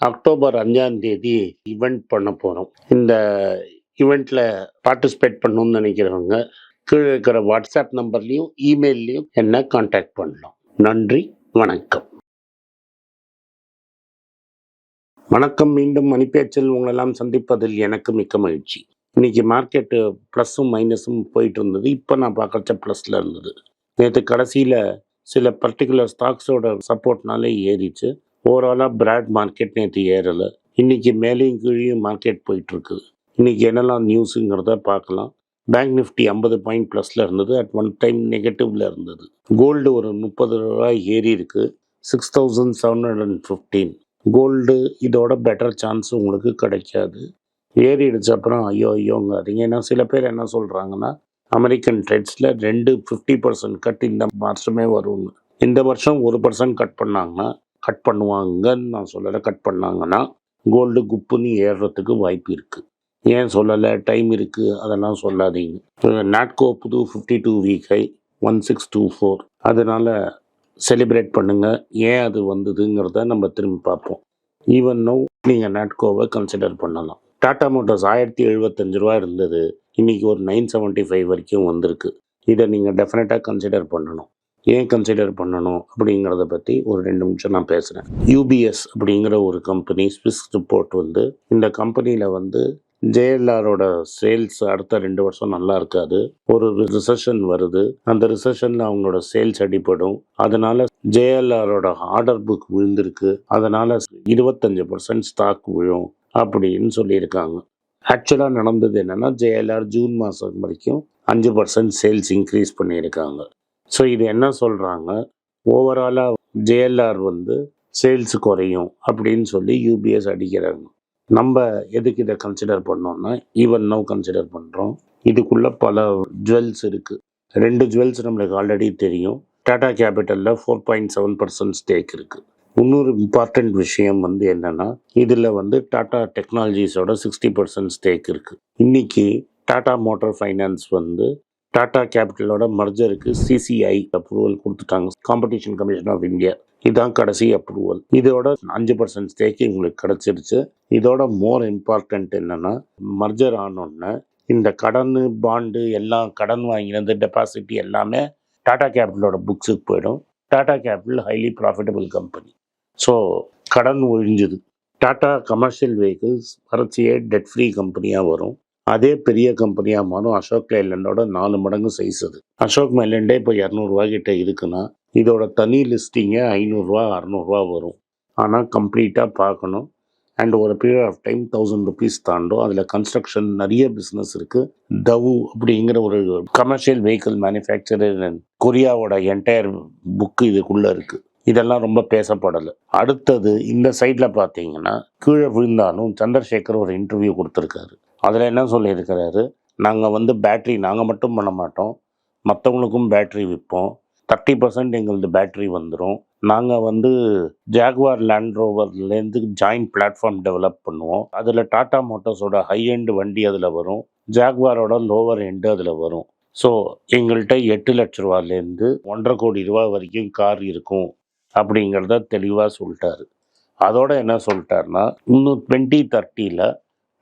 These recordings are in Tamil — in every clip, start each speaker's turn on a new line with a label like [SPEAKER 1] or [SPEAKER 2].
[SPEAKER 1] அக்டோபர் அஞ்சாம் தேதி ஈவெண்ட் பண்ண போகிறோம் இந்த ஈவெண்ட்ல பார்ட்டிசிபேட் பண்ணணும்னு நினைக்கிறவங்க கீழே இருக்கிற வாட்ஸ்அப் நம்பர்லேயும் இமெயில்லையும் என்ன காண்டாக்ட் பண்ணலாம். நன்றி வணக்கம். வணக்கம் மீண்டும் மணிப்பேச்சில் உங்களெல்லாம் சந்திப்பதில் எனக்கு மிக்க மகிழ்ச்சி. இன்னைக்கு மார்க்கெட்டு ப்ளஸ்ஸும் மைனஸும் போயிட்டு இருந்தது. இப்போ நான் பார்க்குறச்ச ப்ளஸில் இருந்தது. நேற்று கடைசியில் சில பர்டிகுலர் ஸ்டாக்ஸோட சப்போர்ட்னாலே ஏறிச்சு. ஓவராலாக பிராட் மார்க்கெட் நேற்று ஏறலை. இன்றைக்கி மேலேயும் கீழேயும் மார்க்கெட் போயிட்டுருக்குது இன்றைக்கி என்னெல்லாம் நியூஸுங்கிறத பார்க்கலாம். பேங்க் நிஃப்டி ஐம்பது பாயிண்ட் ப்ளஸில் இருந்தது. அட் ஒன் டைம் நெகட்டிவில் இருந்தது. கோல்டு ஒரு முப்பது ரூபாய் ஏறி இருக்குது six thousand seven hundred and fifteen gold இதோட பெட்டர் சான்ஸ் உங்களுக்கு கிடைக்காது. ஏறிடுச்சு அப்புறம் ஐயோ ஐயோங்க ஏன்னா சில பேர் என்ன சொல்கிறாங்கன்னா அமெரிக்கன் ட்ரெட்ஸில் ரெண்டு ஃபிஃப்டி பர்சன்ட் கட் இந்த வருஷமே வரும்னு. இந்த வருஷம் ஒரு பர்சன்ட் கட் பண்ணாங்கன்னா கட் பண்ணுவாங்கன்னு நான் சொல்லலை. கட் பண்ணாங்கன்னா கோல்டு குப்புன்னு ஏறுறதுக்கு வாய்ப்பு இருக்குது ஏன் சொல்லலை? டைம் இருக்குது அதெல்லாம் சொல்லாதீங்க. நாட்கோ புது fifty two week high one six two four அதனால் செலிப்ரேட் பண்ணுங்கள் ஏன் அது வந்ததுங்கிறத நம்ம திரும்பி பார்ப்போம். ஈவன் நோ நீங்கள் நாட்கோவை கன்சிடர் பண்ணலாம். டாடா மோட்டார்ஸ் ஆயிரத்தி எழுபத்தஞ்சு ரூபா இருந்தது. இன்றைக்கி ஒரு நைன் செவன்ட்டி ஃபைவ் வரைக்கும் வந்திருக்கு. இதை நீங்கள் டெஃபினட்டாக கன்சிடர் பண்ணணும். ஏன் கன்சிடர் பண்ணணும் அப்படிங்கிறத பற்றி ஒரு ரெண்டு நிமிஷம் நான் பேசுகிறேன் யூபிஎஸ் அப்படிங்கிற ஒரு கம்பெனி ஸ்விஸ் ரிப்போர்ட் வந்து இந்த கம்பெனியில் வந்து ஜேஎல்ஆரோட சேல்ஸ் அடுத்த ரெண்டு வருஷம் நல்லா இருக்காது. ஒரு ரிசெஷன் வருது. அந்த ரிசெஷனில் அவங்களோட சேல்ஸ் அடிப்படும் அதனால ஜேஎல்ஆரோட ஆர்டர் புக் விழுந்திருக்கு. அதனால இருபத்தஞ்சு பர்சன்ட் ஸ்டாக் விழும் அப்படின்னு சொல்லியிருக்காங்க. ஆக்சுவலாக நடந்தது என்னென்னா ஜேஎல்ஆர் ஜூன் மாதம் வரைக்கும் அஞ்சு பர்சன்ட் சேல்ஸ் இன்க்ரீஸ் பண்ணியிருக்காங்க. ஸோ இது என்ன சொல்கிறாங்க ஓவராலாக ஜேஎல்ஆர் வந்து சேல்ஸ் குறையும் அப்படின்னு சொல்லி யூபிஎஸ் அடிக்கிறாங்க. நம்ம எதுக்கு இதை கன்சிடர் பண்ணோம்னா ஈவன் நோ கன்சிடர் பண்ணுறோம் இதுக்குள்ளே பல ஜுவல்ஸ் இருக்குது ரெண்டு ஜுவல்ஸ் நம்மளுக்கு ஆல்ரெடி தெரியும். Tata கேபிட்டலில் four point seven percent stake இருக்குது இன்னொரு இம்பார்ட்டண்ட் விஷயம் வந்து என்னென்னா இதில் வந்து டாடா டெக்னாலஜிஸோட சிக்ஸ்டி பர்சன்ட் ஸ்டேக் இருக்குது இன்றைக்கி டாடா மோட்டார் ஃபைனான்ஸ் வந்து டாடா கேபிட்டலோட மர்ஜருக்கு சிசிஐ அப்ரூவல் கொடுத்துட்டாங்க. காம்படிஷன் கமிஷன் ஆஃப் இந்தியா இதுதான் கடைசி அப்ரூவல் இதோட அஞ்சு பர்சன்ட் ஸ்டேக்கு உங்களுக்கு கிடச்சிருச்சு. இதோட மோர் இம்பார்ட்டன்ட் என்னன்னா மர்ஜர் ஆனோடனே இந்த கடன் பாண்டு எல்லாம் கடன் வாங்கினது டெபாசிட் எல்லாமே டாடா கேபிட்டலோட புக்ஸுக்கு போயிடும். Tata capital highly profitable company so கடன் ஒழிஞ்சுது. டாடா கமர்ஷியல் வெஹிக்கிள்ஸ் வறட்சியே டெட் ஃப்ரீ கம்பெனியாக வரும். அதே பெரிய கம்பெனியாக மாறும். அசோக் லைலண்டோட நாலு மடங்கு சைஸ் அது. அசோக் மைலண்டே இப்போ இரநூறுவா கிட்ட இருக்குன்னா இதோட தனி லிஸ்டிங்கே ஐநூறுரூவா அறநூறுவா வரும். ஆனால் கம்ப்ளீட்டாக பார்க்கணும். அண்ட் ஒரு period of time thousand rupees தாண்டும். அதில் கன்ஸ்ட்ரக்ஷன் நிறைய பிஸ்னஸ் இருக்குது டவு அப்படிங்கிற ஒரு கமர்ஷியல் வெஹிக்கிள் மேனுஃபேக்சரர் கொரியாவோட என்டையர் புக்கு இதுக்குள்ளே இருக்குது இதெல்லாம் ரொம்ப பேசப்படலை. அடுத்தது இந்த சைடில் பார்த்தீங்கன்னா கீழே விழுந்தாலும் சந்திரசேகர் ஒரு இன்டர்வியூ கொடுத்துருக்காரு. அதில் என்ன சொல்லியிருக்கிறாரு? நாங்கள் வந்து பேட்ரி நாங்கள் மட்டும் பண்ண மாட்டோம். மற்றவங்களுக்கும் பேட்ரி விற்போம் தேர்ட்டி பர்சன்ட் எங்களது பேட்ரி வந்துடும் நாங்கள் வந்து ஜாகுவார் லேண்ட் ரோவர்லேருந்து ஜாயிண்ட் பிளாட்ஃபார்ம் டெவலப் பண்ணுவோம். அதில் டாடா மோட்டார்ஸோட ஹை எண்டு வண்டி அதில் வரும். ஜாகுவாரோட லோவர் எண்டு அதில் வரும். ஸோ எங்கள்கிட்ட எட்டு லட்ச ரூபாலேருந்து ஒன்றரை கோடி ரூபா வரைக்கும் கார் இருக்கும் அப்படிங்கிறத தெளிவாக சொல்லிட்டாரு. அதோட என்ன சொல்லிட்டாருன்னா இன்னும் டுவெண்ட்டி தேர்ட்டியில்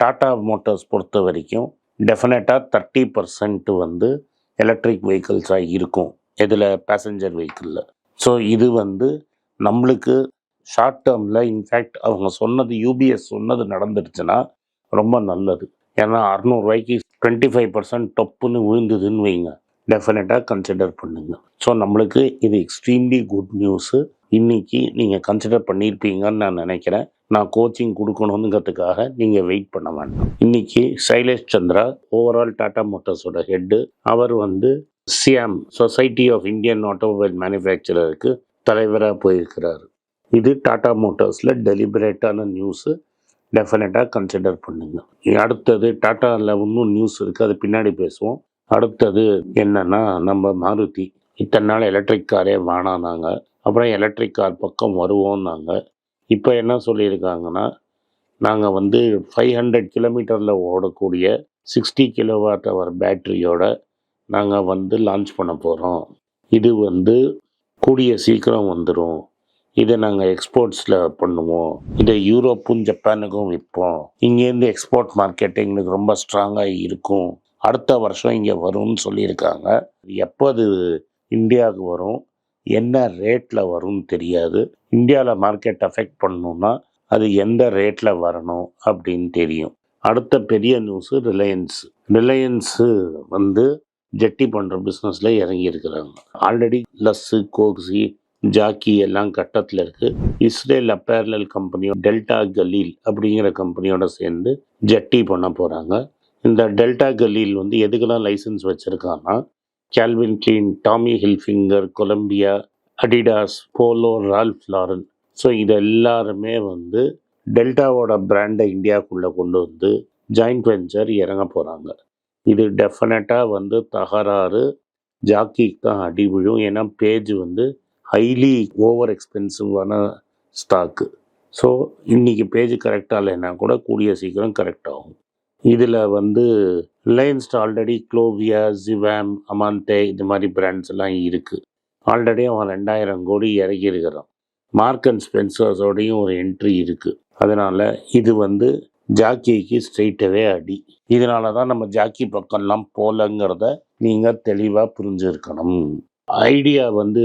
[SPEAKER 1] டாடா மோட்டார்ஸ் பொறுத்த வரைக்கும் டெஃபினட்டாக தேர்ட்டி பர்சன்ட் வந்து எலக்ட்ரிக் வெஹிக்கிள்ஸாக இருக்கும் இதில் பேசஞ்சர் வெஹிக்கிளில் ஸோ இது வந்து நம்மளுக்கு ஷார்ட் டேர்மில் இன்ஃபேக்ட் அவங்க சொன்னது யூபிஎஸ் சொன்னது நடந்துடுச்சுன்னா ரொம்ப நல்லது. ஏன்னா அறநூறுவாய்க்கு டுவெண்ட்டி ஃபைவ் பர்சன்ட் டொப்புன்னு விழுந்ததுன்னு வைங்க. டெஃபினட்டாக கன்சிடர் பண்ணுங்க. ஸோ நம்மளுக்கு இது எக்ஸ்ட்ரீம்லி குட் நியூஸு இன்னைக்கு நீங்கள் கன்சிடர் பண்ணியிருப்பீங்கன்னு நான் நினைக்கிறேன். நான் கோச்சிங் கொடுக்கணுங்கிறதுக்காக நீங்கள் வெயிட் பண்ண வேண்டாம். இன்னைக்கு சைலேஷ் சந்திரா ஓவரால் டாடா மோட்டார்ஸோட ஹெட்டு அவர் வந்து SIAM society of Indian automobile மேனுஃபேக்சரருக்கு தலைவராக போயிருக்கிறார். இது டாடா மோட்டார்ஸில் டெலிபரேட்டான நியூஸு டெஃபினட்டாக கன்சிடர் பண்ணுங்க. அடுத்தது டாட்டாவில் இன்னும் நியூஸ் இருக்குது அது பின்னாடி பேசுவோம். அடுத்தது என்னென்னா நம்ம மாருதி இத்தனை நாள் எலக்ட்ரிக் காரே வேணானாங்க அப்புறம் எலக்ட்ரிக் கார் பக்கம் வருவோம்னாங்க. இப்போ என்ன சொல்லியிருக்காங்கன்னா நாங்கள் வந்து ஃபைவ் ஹண்ட்ரட் கிலோமீட்டரில் ஓடக்கூடிய சிக்ஸ்டி கிலோவாட் அவர் பேட்டரியோட நாங்கள் வந்து லான்ச் பண்ண போகிறோம் இது வந்து கூடிய சீக்கிரம் வந்துடும் இதை நாங்கள் எக்ஸ்போர்ட்ஸில் பண்ணுவோம். இதை யூரோப்பும் ஜப்பானுக்கும் விற்போம். இங்கேருந்து எக்ஸ்போர்ட் மார்க்கெட் எங்களுக்கு ரொம்ப ஸ்ட்ராங்காக இருக்கும். அடுத்த வருஷம் இங்கே வரும்னு சொல்லியிருக்காங்க. எப்போ அது இந்தியாவுக்கு வரும்? என்ன ரேட்டில் வரும்னு தெரியாது. இந்தியாவில் மார்க்கெட் அஃபெக்ட் பண்ணணும்னா அது எந்த ரேட்டில் வரணும் அப்படின்னு தெரியும். அடுத்த பெரிய நியூஸு ரிலையன்ஸ் ரிலையன்ஸு வந்து ஜெட்டி பண்ணுற பிஸ்னஸில் இறங்கியிருக்கிறாங்க ஆல்ரெடி லஸ்ஸு கோக்ஸி ஜாக்கி எல்லாம் கட்டத்தில் இருக்குது இஸ்ரேல் அப்பேரல் கம்பெனியோ டெல்டா கலீல் அப்படிங்கிற கம்பெனியோட சேர்ந்து ஜெட்டி பண்ண போகிறாங்க இந்த டெல்டா கலீல் வந்து எதுக்கெல்லாம் licence வச்சுருக்காங்கன்னா Calvin Klein Tommy Hilfiger Columbia Adidas Polo Ralph Lauren so இது எல்லாருமே வந்து டெல்டாவோட பிராண்டை இந்தியாவுக்குள்ளே கொண்டு வந்து ஜாயிண்ட் வெஞ்சர் இறங்க போகிறாங்க இது டெஃபினட்டாக வந்து தகராறு ஜாக்கிக்கு தான் அடி விழும். ஏன்னா பேஜ் வந்து ஹைலி ஓவர் எக்ஸ்பென்சிவான ஸ்டாக்கு ஸோ இன்றைக்கி பேஜ் கரெக்டாக இல்லைன்னா கூட கூடிய சீக்கிரம் கரெக்ட் ஆகும். இதில் வந்து ரிலையன்ஸ் ஆல்ரெடி க்ளோவியா ஜிவாம் அமாந்தே இது மாதிரி பிராண்ட்ஸ் எல்லாம் இருக்குது ஆல்ரெடி அவன் ரெண்டாயிரம் கோடி இறக்கியிருக்கிறான் மார்க் அண்ட் ஸ்பென்சர்ஸோடையும் ஒரு என்ட்ரி இருக்குது அதனால் இது வந்து ஜாக்கிக்கு ஸ்ட்ரெயிட்டவே அடி. இதனால தான் நம்ம ஜாக்கி பக்கம்லாம் போகலங்கிறத நீங்கள் தெளிவாக புரிஞ்சிருக்கணும். ஐடியா வந்து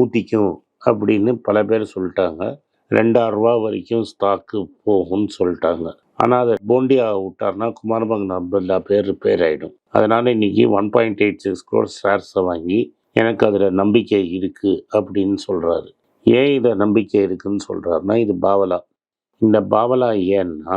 [SPEAKER 1] ஊட்டிக்கும் அப்படின்னு பல பேர் சொல்லிட்டாங்க. ரெண்டாயிரம் ரூபா வரைக்கும் ஸ்டாக்கு போகும்னு சொல்லிட்டாங்க. ஆனால் அதை போண்டியா விட்டார்னா குமாரபங்க பில்லா பேர் ரிப்பேர் ஆகிடும் அதனால் இன்றைக்கி one point eight six crore ஷேர்ஸை வாங்கி எனக்கு அதில் நம்பிக்கை இருக்குது அப்படின்னு சொல்கிறாரு ஏன் இதை நம்பிக்கை இருக்குதுன்னு சொல்கிறாருன்னா இது பாவலா. இந்த பாவலா ஏன்னா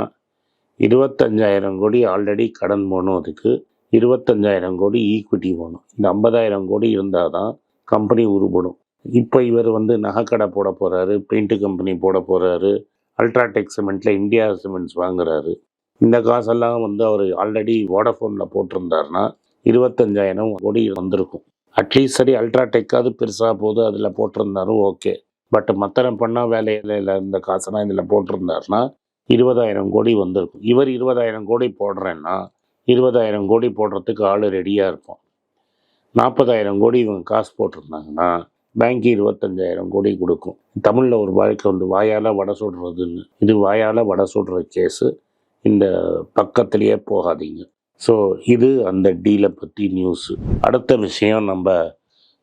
[SPEAKER 1] இருபத்தஞ்சாயிரம் கோடி ஆல்ரெடி கடன் போகணும் அதுக்கு. இருபத்தஞ்சாயிரம் கோடி ஈக்விட்டி போகணும் இந்த ஐம்பதாயிரம் கோடி இருந்தால் தான் கம்பெனி உருப்படும் இப்போ இவர் வந்து நகைக்கடை போட போகிறாரு பெயிண்ட் கம்பெனி போட போகிறாரு அல்ட்ராடெக் சிமெண்ட்டில் இந்தியா சிமெண்ட்ஸ் வாங்குறாரு. இந்த காசெல்லாம் வந்து அவர் ஆல்ரெடி வோடஃபோனில் போட்டிருந்தாருன்னா இருபத்தஞ்சாயிரம் கோடி வந்திருக்கும். அட்லீஸ்ட் சரி அல்ட்ராடெக்காவது பெருசாக போகுது அதில் போட்டிருந்தாலும் ஓகே. பட் மத்தனம் பண்ணால் வேலையில் இருந்த காசெல்லாம் இதில் போட்டிருந்தாருன்னா இருபதாயிரம் கோடி வந்திருக்கும். இவர் இருபதாயிரம் கோடி போடுறேன்னா இருபதாயிரம் கோடி போடுறதுக்கு ஆள் ரெடியாக இருப்போம் நாற்பதாயிரம் கோடி இவங்க காசு போட்டிருந்தாங்கன்னா பேங்க் இருபத்தஞ்சாயிரம் கோடி கொடுக்கும். தமிழில் ஒரு வாழ்க்கை வந்து வாயால் வடை சுடுறதுன்னு. இது வாயால் வடை சுடுற கேஸு இந்த பக்கத்துலேயே போகாதீங்க. ஸோ இது அந்த டீலை பற்றி நியூஸு அடுத்த விஷயம் நம்ம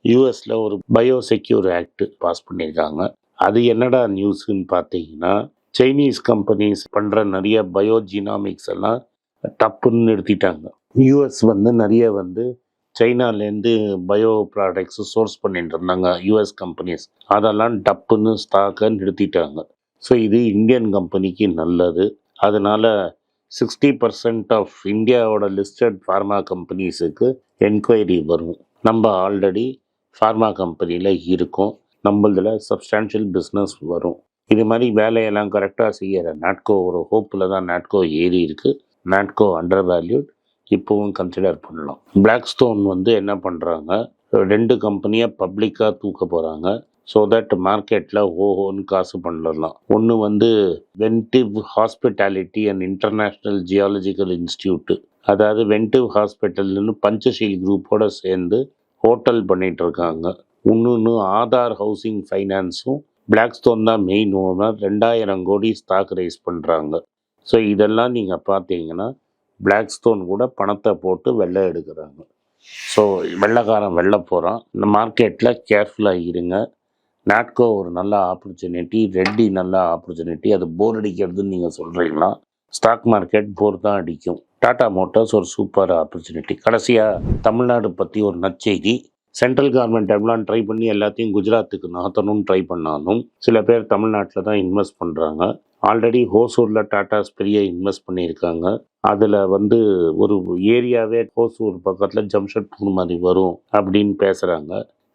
[SPEAKER 1] யூஎஸில் ஒரு பயோசெக்யூர் ஆக்ட் பாஸ் பண்ணியிருக்காங்க. அது என்னடா நியூஸுன்னு பார்த்தீங்கன்னா சைனீஸ் கம்பெனிஸ் பண்ணுற நிறைய பயோஜினாமிக்ஸ் எல்லாம் டப்புன்னு நிறுத்திட்டாங்க. யூஎஸ் வந்து நிறைய வந்து சைனாலேருந்து பயோ ப்ராடக்ட்ஸ் சோர்ஸ் பண்ணிட்டு இருந்தாங்க யூஎஸ் கம்பெனிஸ் அதெல்லாம் டப்புன்னு ஸ்டாக்கை நிறுத்திட்டாங்க. ஸோ இது இந்தியன் கம்பெனிக்கு நல்லது. அதனால் சிக்ஸ்டி பர்சன்ட் ஆஃப் இந்தியாவோட லிஸ்டட் ஃபார்மா கம்பெனிஸுக்கு என்கொயரி வரும். நம்ம ஆல்ரெடி ஃபார்மா கம்பெனியில் இருக்கோம். நம்மளதில் சப்ஸ்டான்ஷியல் பிஸ்னஸ் வரும். இது மாதிரி வேலையெல்லாம் கரெக்டாக செய்கிற நாட்கோ ஒரு ஹோப்பில் தான் நாட்கோ ஏறி இருக்குது நாட்கோ அண்டர் வேல்யூட் இப்போவும் கன்சிடர் பண்ணலாம். பிளாக் ஸ்டோன் வந்து என்ன பண்ணுறாங்க ரெண்டு கம்பெனியாக பப்ளிக்காக தூக்க போகிறாங்க ஸோ தட் மார்க்கெட்டில் ஓஹோன்னு காசு பண்ணலாம் ஒன்று வந்து Ventive hospitality and international geological institute அதாவது வென்டிவ் ஹாஸ்பிட்டல்னு பஞ்சஷீல் குரூப்போடு சேர்ந்து ஹோட்டல் பண்ணிகிட்டு இருக்காங்க இன்னொன்று ஆதார் ஹவுசிங் ஃபைனான்ஸும் பிளாக்ஸ்டோன் தான் மெயின் ஓனர் ரெண்டாயிரம் கோடி ஸ்டாக் ரைஸ் பண்ணுறாங்க ஸோ இதெல்லாம் நீங்கள் பார்த்தீங்கன்னா பிளாக்ஸ்டோன் கூட பணத்தை போட்டு வெள்ளை எடுக்கிறாங்க. ஸோ வெள்ளைக்காரன் வெள்ளை போகிறான் இந்த மார்க்கெட்டில் கேர்ஃபுல்லாக இருங்க. நாட்கோ ஒரு நல்ல ஆப்பர்ச்சுனிட்டி ரெட்டி நல்ல ஆப்பர்ச்சுனிட்டி அது போர் அடிக்கிறதுன்னு நீங்கள் சொல்கிறீங்களா ஸ்டாக் மார்க்கெட் போர் தான் அடிக்கும். டாடா மோட்டார்ஸ் ஒரு சூப்பர் ஆப்பர்ச்சுனிட்டி கடைசியாக தமிழ்நாடு பற்றி ஒரு நற்செய்தி. சென்ட்ரல் கவர்மெண்ட் எவ்வளோ ட்ரை பண்ணி எல்லாத்தையும் குஜராத்துக்கு நகர்த்தணும்னு ட்ரை பண்ணாலும் சில பேர் தமிழ்நாட்டில் தான் இன்வெஸ்ட் பண்ணுறாங்க ஆல்ரெடி ஹோசூரில் டாட்டாஸ் பெரிய இன்வெஸ்ட் பண்ணியிருக்காங்க. அதில் வந்து ஒரு ஏரியாவே ஹோசூர் பக்கத்தில் ஜம்ஷெட்பூர் மாதிரி வரும் அப்படின்னு பேசுகிறாங்க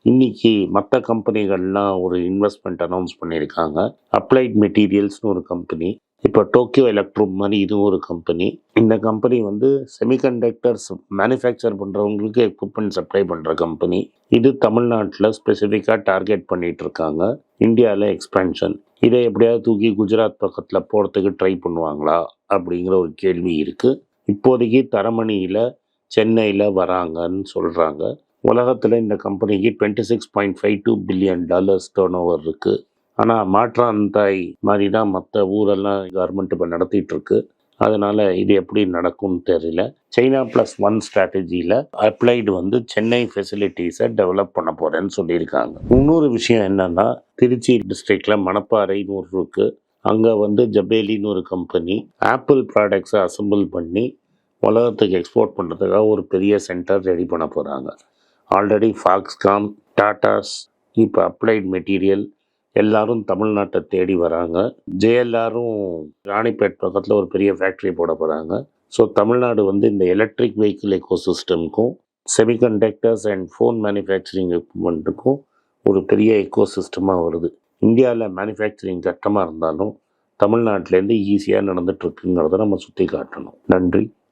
[SPEAKER 1] இன்னைக்கு மற்ற கம்பெனிகள்லாம் ஒரு இன்வெஸ்ட்மெண்ட் அனௌன்ஸ் பண்ணியிருக்காங்க. அப்ளைட் மெட்டீரியல்ஸ்னு ஒரு கம்பெனி இப்போ டோக்கியோ எலக்ட்ரோ மாதிரி இதுவும் ஒரு கம்பெனி இந்த கம்பெனி வந்து செமிகண்டக்டர்ஸ் மேனுஃபேக்சர் பண்ணுறவங்களுக்கு எக்யூப்மெண்ட் சப்ளை பண்ணுற கம்பெனி இது தமிழ்நாட்டில் ஸ்பெசிஃபிக்காக டார்கெட் பண்ணிகிட்டு இருக்காங்க. இந்தியாவில் எக்ஸ்பென்ஷன் இதை எப்படியாவது தூக்கி குஜராத் பக்கத்தில் போகிறதுக்கு ட்ரை பண்ணுவாங்களா? அப்படிங்கிற ஒரு கேள்வி இருக்குது இப்போதைக்கு தரமணியில் சென்னையில் வராங்கன்னு சொல்கிறாங்க உலகத்தில் இந்த கம்பெனிக்கு twenty six point five two billion dollars turn over இருக்குது ஆனால் மாற்றாந்தாய் மாதிரி தான் மற்ற ஊரெல்லாம் கவர்மெண்ட் இப்போ நடத்திட்டுருக்கு அதனால் இது எப்படி நடக்கும்னு தெரியல. சைனா ப்ளஸ் ஒன் ஸ்ட்ராட்டஜியில் அப்ளைடு வந்து சென்னை ஃபெசிலிட்டிஸை டெவலப் பண்ண போகிறேன்னு சொல்லியிருக்காங்க. இன்னொரு விஷயம் என்னன்னா திருச்சி டிஸ்ட்ரிக்டில் மணப்பாறை நூறு இருக்குது அங்கே வந்து ஜபேலின்னு ஒரு கம்பெனி ஆப்பிள் ப்ராடக்ட்ஸை அசெம்பிள் பண்ணி உலகத்துக்கு எக்ஸ்போர்ட் பண்ணுறதுக்காக ஒரு பெரிய சென்டர் ரெடி பண்ண போகிறாங்க ஆல்ரெடி ஃபாக்ஸ்காம் டாட்டாஸ் இப்போ அப்ளைட் மெட்டீரியல் எல்லாரும் தமிழ்நாட்டை தேடி வராங்க. ஜேஎல்ஆரும் ராணிப்பேட் பக்கத்தில் ஒரு பெரிய ஃபேக்ட்ரி போட போகிறாங்க ஸோ தமிழ்நாடு வந்து இந்த எலக்ட்ரிக் வெஹிக்கிள் எக்கோசிஸ்டம்க்கும் செமிகண்டக்டர்ஸ் அண்ட் ஃபோன் மேனுஃபேக்சரிங் எக்யூப்மெண்ட்டுக்கும் ஒரு பெரிய எக்கோசிஸ்டமாக வருது. இந்தியாவில் மேனுஃபேக்சரிங் கஷ்டமாக இருந்தாலும் தமிழ்நாட்டிலேருந்து ஈஸியாக நடந்துகிட்ருக்குங்கிறத நம்ம சுற்றி காட்டணும் நன்றி.